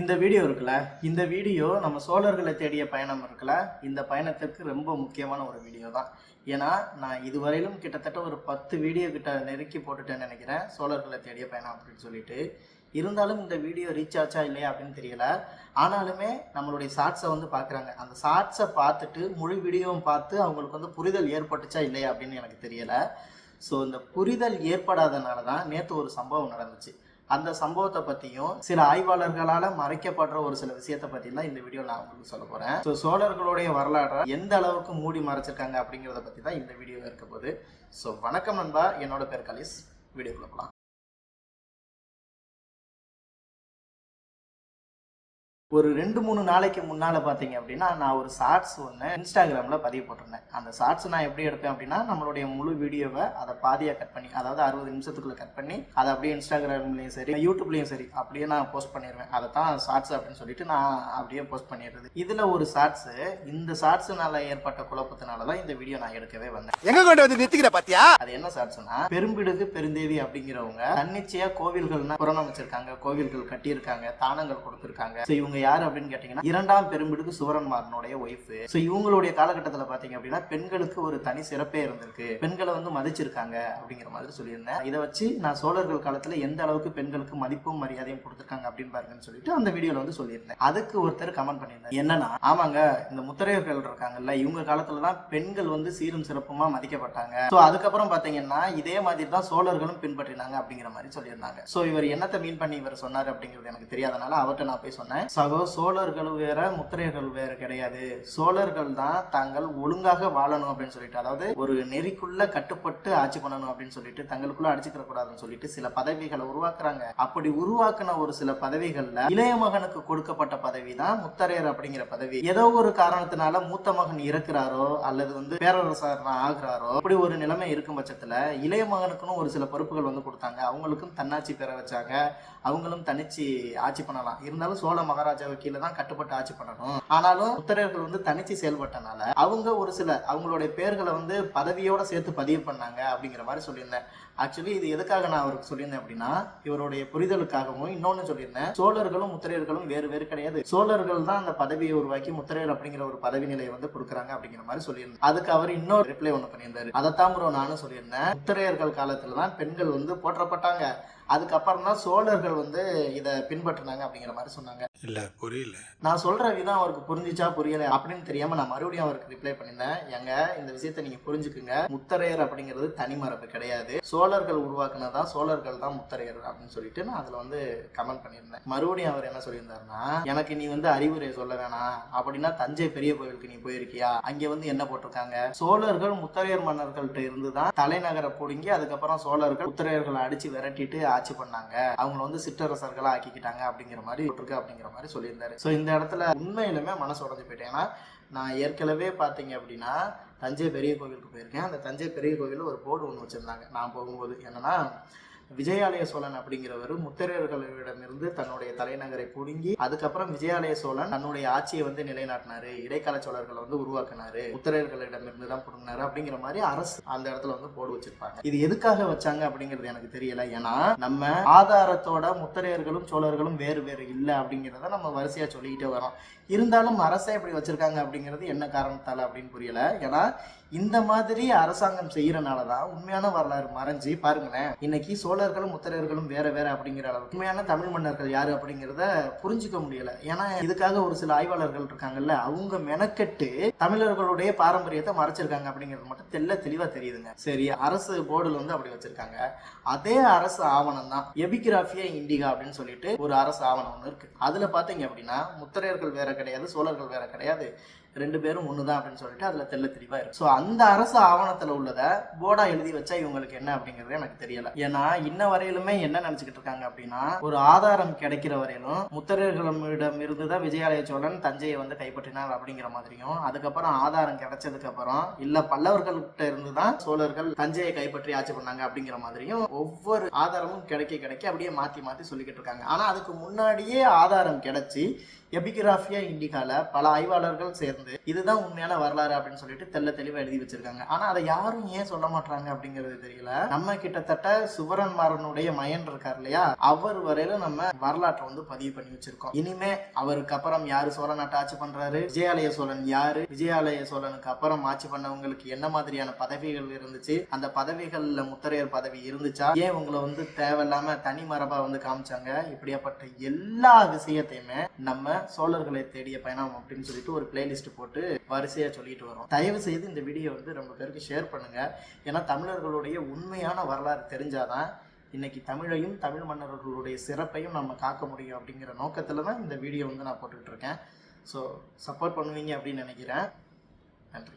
இந்த வீடியோ இருக்குல்ல இந்த வீடியோ நம்ம சோழர்களை தேடிய பயணம் இருக்குல்ல இந்த பயணத்திற்கு ரொம்ப முக்கியமான ஒரு வீடியோ தான். ஏன்னா நான் இதுவரையிலும் கிட்டத்தட்ட ஒரு பத்து வீடியோ கிட்ட நெருக்கி போட்டுட்டேன்னு நினைக்கிறேன் சோழர்களை தேடிய பயணம் அப்படின்னு சொல்லிட்டு. இருந்தாலும் இந்த வீடியோ ரீச் ஆச்சா இல்லையா அப்படின்னு தெரியல. ஆனாலுமே நம்மளுடைய ஷார்ட்ஸை வந்து பார்க்குறாங்க அந்த ஷார்ட்ஸை பார்த்துட்டு முழு வீடியோவும் பார்த்து அவங்களுக்கு வந்து புரிதல் ஏற்பட்டுச்சா இல்லையா அப்படின்னு எனக்கு தெரியலை. ஸோ இந்த புரிதல் ஏற்படாதனால தான் நேற்று ஒரு சம்பவம் நடந்துச்சு. அந்த சம்பவத்தை பற்றியும் சில ஆய்வாளர்களால் மறைக்கப்படுற ஒரு சில விஷயத்தை பற்றிலாம் இந்த வீடியோ நான் உங்களுக்கு சொல்ல போகிறேன் ஸோ சோழர்களுடைய வரலாற்றை எந்த அளவுக்கு மூடி மறைச்சிருக்காங்க அப்படிங்கிறத பற்றி தான் இந்த வீடியோ இருக்க போகுது. ஸோ வணக்கம் நண்பா. என்னோட பேர் கலிஸ். வீடியோக்குள்ள போகலாம் ஒரு ரெண்டு மூணு நாளைக்கு முன்னால் பார்த்தீங்க அப்படின்னா நான் ஒரு ஷார்ட்ஸ் ஒன்று இன்ஸ்டாகிராமில் பதிவு போட்டிருந்தேன். அந்த ஷார்ட்ஸ் நான் எப்படி எடுப்பேன் அப்படின்னா நம்மளுடைய முழு வீடியோவை அதை பாதியாக கட் பண்ணி அதாவது அறுபது நிமிஷத்துக்குள்ளே கட் பண்ணி அதை அப்படியே இன்ஸ்டாகிராம்லேயும் சரி யூடியூப்லேயும் சரி அப்படியே நான் போஸ்ட் பண்ணிடுவேன் அதை தான் ஷார்ட்ஸ் அப்படின்னு சொல்லிட்டு நான் அப்படியே போஸ்ட் பண்ணிடுறது. இதில் ஒரு ஷார்ட்ஸு இந்த ஷார்ட்ஸுனால ஏற்பட்ட குழப்பத்தினால தான் இந்த வீடியோ நான் எடுக்கவே வந்தேன். எங்க கொண்டு வந்து நிறுத்திக்கிற பாத்தியா? அது என்ன ஷார்ட்ஸ்னா பெரும்பிடுகு பெருந்தேவி அப்படிங்கிறவங்க தன்னிச்சையா கோவில்கள்னா புறணமைச்சிருக்காங்க கோவில்கள் கட்டியிருக்காங்க தானங்கள் கொடுத்திருக்காங்க. இவங்க யாரு அப்படின்னு கேட்டீங்கன்னா இரண்டாம் பெரும்பிடுக்கு சுவரன்மாரனுடைய ஒய்ஃப் ஸோ இவங்களுடைய காலகட்டத்தில் பாத்தீங்க அப்படின்னா பெண்களுக்கு ஒரு தனி சிறப்பே இருந்திருக்கு. பெண்களை வந்து மதிச்சிருக்காங்க அப்படிங்கிற மாதிரி சொல்லியிருந்தேன். இதை வச்சு நான் சோழர்கள் காலத்துல எந்த அளவுக்கு பெண்களுக்கு மதிப்பும் மரியாதையும் கொடுத்துருக்காங்க அப்படின்னு பாருங்கன்னு சொல்லிட்டு அந்த வீடியோல வந்து சொல்லியிருந்தேன். அதுக்கு ஒருத்தர் கமெண்ட் பண்ணியிருந்தேன் என்னன்னா ஆமாங்க இந்த முத்திரையர்கள் இருக்காங்கல்ல இவங்க காலத்துல தான் பெண்கள் வந்து சீரும் சிறப்புமா மதிக்கப்பட்டாங்க. ஸோ அதுக்கப்புறம் பாத்தீங்கன்னா இதே மாதிரி தான் சோழர்களும் பின்பற்றினாங்க அப்படிங்கிற மாதிரி சொல்லியிருந்தாங்க. ஸோ இவர் என்னத்தை மீன் பண்ணி இவர் சொன்னார் அப்படிங்கிறது எனக்கு தெரியாதனால அவர்கிட்ட நான் போய் சொன்னேன். சகோ சோழர்கள் வேற முத்திரையர்கள் வேற கிடையாது. சோழர்கள் தான் தாங்கள் ஒழுங்காக வாழணும் அப்படின்னு சொல்லிட்டு அதாவது ஒரு நெறிக்குள்ள கட்டுப்பட்டு ஆட்சி பண்ணணும் அப்படின்னு சொல்லிட்டு தங்களுக்குள்ள அடிச்சுக்கிற கூடாதுன்னு சொல்லிட்டு சில பதவிகளை உருவாக்குறாங்க. அப்படி உருவாக்குன ஒரு சில பதவிகள்ல இளைய மகனுக்கு கொடுக்கப்பட்ட பதவி தான் முத்தரையர் அப்படிங்கிற பதவி. ஏதோ ஒரு காரணத்தினால மூத்த மகன் இறக்குறாரோ அல்லது வந்து பேரரசர் ஆகுறாரோ அப்படி ஒரு நிலைமை இருக்கும் பட்சத்துல இளைய மகனுக்குன்னு ஒரு சில பொறுப்புகள் வந்து கொடுத்தாங்க. அவங்களுக்கும் தன்னாட்சி பெற வச்சாங்க. அவங்களும் தனிச்சு ஆட்சி பண்ணலாம். இருந்தாலும் சோழ மகாராஜாவுக்கு கீழே தான் கட்டுப்பட்டு ஆட்சி பண்ணணும். ஆனாலும் உத்தரர்கள் வந்து தனிச்சு செயல்பட்டனால அவங்க ஒரு சில அவங்களுடைய பேர்களை வந்து பதவியோட சேர்த்து பதிவு பண்ணாங்க அப்படிங்கிற மாதிரி சொல்லியிருந்தேன். ஆக்சுவலி இது எதுக்காக நான் அவருக்கு சொல்லியிருந்தேன் அப்படின்னா இவருடைய புரிதலுக்காகவும் இன்னொன்னு சொல்லியிருந்தேன். சோழர்களும் முத்திரையர்களும் வேறு வேறு கிடையாது. சோழர்கள் தான் அந்த பதவியை உருவாக்கி முத்திரையர் அப்படிங்கிற ஒரு பதவி நிலையை வந்து கொடுக்குறாங்க அப்படிங்கிற மாதிரி சொல்லியிருந்தேன். அதுக்கு அவர் இன்னொரு ரிப்ளை ஒன்று பண்ணியிருந்தாரு. அதைத்தான் ப்ரோ நானும் சொல்லியிருந்தேன். முத்திரையர்கள் காலத்துல தான் பெண்கள் வந்து போற்றப்பட்டாங்க. அதுக்கப்புறம் தான் சோழர்கள் வந்து இதை பின்பற்றினாங்க அப்படிங்கிற மாதிரி சொன்னாங்க. இல்ல புரியல. நான் சொல்ற விதம் அவருக்கு புரிஞ்சுச்சா புரியல அப்படின்னு தெரியாம நான் மறுபடியும் அவருக்கு ரிப்ளை பண்ணியிருந்தேன் எங்க இந்த விஷயத்த நீங்க புரிஞ்சுக்குங்க. முத்தரையர் அப்படிங்கிறது தனிமரபு கிடையாது. சோழர்கள் உருவாக்குனதான் சோழர்கள் தான் முத்தரையர் அப்படின்னு சொல்லிட்டு நான் அதுல வந்து கமெண்ட் பண்ணியிருந்தேன். மறுபடியும் அவர் என்ன சொல்லியிருந்தாருன்னா எனக்கு நீ வந்து அறிவுரை சொல்ல வேணாம். அப்படின்னா தஞ்சை பெரிய கோவிலுக்கு நீ போயிருக்கியா? அங்க வந்து என்ன போட்டிருக்காங்க? சோழர்கள் முத்தரையர் மன்னர்கள்ட்ட இருந்து தான் தலைநகரை பிடுங்கி அதுக்கப்புறம் சோழர்கள் முத்தரையர்களை அடிச்சு விரட்டிட்டு ஆட்சி பண்ணாங்க. அவங்கள வந்து சிற்றரசர்களா ஆக்கிக்கிட்டாங்க அப்படிங்கிற மாதிரி போட்டிருக்கு அப்படிங்கிற மாதிரி சொல்லியிருந்தாரு. ஸோ இந்த இடத்துல உண்மையிலுமே மனசு உடஞ்சு போயிட்டேன். ஏன்னா நான் ஏற்கனவே பார்த்தீங்க அப்படின்னா தஞ்சை பெரிய கோவிலுக்கு போயிருக்கேன். அந்த தஞ்சை பெரிய கோவிலில் ஒரு போர்டு ஒன்று வச்சுருந்தாங்க. நான் போகும்போது. என்னன்னா விஜயாலய சோழன் அப்படிங்கிறவர் முத்திரையர்களிடமிருந்து தன்னுடைய தலைநகரை புடுங்கி அதுக்கப்புறம் விஜயாலய சோழன் தன்னுடைய ஆட்சியை வந்து நிலைநாட்டினாரு. இடைக்கால சோழர்களை வந்து உருவாக்குனாரு. முத்திரையர்களிடமிருந்து தான் புடுங்கினாரு அப்படிங்கிற மாதிரி அரசு அந்த இடத்துல வந்து போர்டு வச்சிருப்பாங்க. இது எதுக்காக வச்சாங்க அப்படிங்கிறது எனக்கு தெரியல. ஏன்னா நம்ம ஆதாரத்தோட முத்திரையர்களும் சோழர்களும் வேறு வேறு இல்லை அப்படிங்கிறத நம்ம வரிசையா சொல்லிக்கிட்டே வரோம். இருந்தாலும் அரசே இப்படி வச்சிருக்காங்க அப்படிங்கிறது என்ன காரணத்தால் அப்படின்னு புரியல. ஏன்னா இந்த மாதிரி அரசாங்கம் செய்யறனால தான் உண்மையான வரலாறு மறைஞ்சு பாருங்களேன் இன்னைக்கு சோழர்களும் முத்திரையர்களும் வேற வேற அப்படிங்கிற அளவு உண்மையான தமிழ் மன்னர்கள் யாரு அப்படிங்கிறத புரிஞ்சுக்க முடியல. ஏன்னா இதுக்காக ஒரு சில ஆய்வாளர்கள் இருக்காங்கல்ல அவங்க மெனக்கெட்டு தமிழர்களுடைய பாரம்பரியத்தை மறைச்சிருக்காங்க அப்படிங்கிறது மட்டும் தெல்ல தெளிவா தெரியுதுங்க. சரி அரசு போர்டுல வந்து அப்படி வச்சிருக்காங்க. அதே அரசு ஆவணம் தான் எபிகிராஃபியா இண்டிகா அப்படின்னு சொல்லிட்டு ஒரு அரசு ஆவணம் ஒன்று இருக்கு. அதுல பாத்தீங்க அப்படின்னா முத்திரையர்கள் வேற கிடையாது சோழர்கள் வேற கிடையாது. ரெண்டு பேரும் ஒன்று தான் அப்படின்னு சொல்லிட்டு அதில் தெல்ல தெளிவாக இருக்கு. ஸோ அந்த அரசு ஆவணத்தில் உள்ளதை போர்டா எழுதி வச்சா இவங்களுக்கு என்ன அப்படிங்கிறது எனக்கு தெரியல. ஏன்னா இன்ன வரையிலுமே என்ன நினச்சிக்கிட்டு இருக்காங்க அப்படின்னா ஒரு ஆதாரம் கிடைக்கிற வரையிலும் முத்தரர்களிடம் இருந்து தான் விஜயாலய சோழன் தஞ்சையை வந்து கைப்பற்றினார் அப்படிங்கிற மாதிரியும் அதுக்கப்புறம் ஆதாரம் கிடைச்சதுக்கு அப்புறம் இல்ல பல்லவர்கள்கிட்ட இருந்து தான் சோழர்கள் தஞ்சையை கைப்பற்றி ஆட்சி பண்ணாங்க அப்படிங்கிற மாதிரியும் ஒவ்வொரு ஆதாரமும் கிடைக்க கிடைக்க அப்படியே மாத்தி மாத்தி சொல்லிக்கிட்டு இருக்காங்க. ஆனா அதுக்கு முன்னாடியே ஆதாரம் கிடைச்சி எபிகிராஃபியா இண்டிகால பல ஆய்வாளர்கள் சேர்ந்து இதுதான் உண்மையான வரலாறு அப்படின்னு சொல்லிட்டு தெள்ள தெளிவா எழுதி வச்சிருக்காங்க. ஆனா அதை யாரும் ஏன் சொல்ல மாட்டாங்க அப்படிங்கிறது தெரியல. நம்ம கிட்டத்தட்ட சுவரன் மாறனுடைய மயன் இருக்கார் இல்லையா? அவர் வரையில நம்ம வரலாற்றை வந்து பதிவு பண்ணி வச்சிருக்கோம். இனிமே அவருக்கு அப்புறம் யாரு சோழ நாட்டை ஆட்சி பண்றாரு? விஜயாலய சோழன் யாரு? விஜயாலய சோழனுக்கு அப்புறம் ஆட்சி பண்ணவங்களுக்கு என்ன மாதிரியான பதவிகள் இருந்துச்சு? அந்த பதவிகள்ல முத்தரையர் பதவி இருந்துச்சா? ஏன் உங்களை வந்து தேவையில்லாம தனி மரபா வந்து காமிச்சாங்க? இப்படியாப்பட்ட எல்லா விஷயத்தையுமே நம்ம சோழர்களை தேடிய பயணம் அப்படின்னு சொல்லிட்டு ஒரு பிளேலிஸ்ட் போட்டு வரிசையா சொல்லிட்டு வரோம். தயவு செய்து இந்த வீடியோ வந்து ரொம்ப பேருக்கு ஷேர் பண்ணுங்க. ஏன்னா தமிழர்களுடைய உண்மையான வரலாறு தெரிஞ்சாதான் இன்னைக்கு தமிழையும் தமிழ் மன்னர்களுடைய சிறப்பையும் நம்ம காக்க முடியும் அப்படிங்கிற நோக்கத்தில் தான் இந்த வீடியோ வந்து நான் போட்டுக்கிட்டு இருக்கேன். ஸோ சப்போர்ட் பண்ணுவீங்க அப்படின்னு நினைக்கிறேன். நன்றி.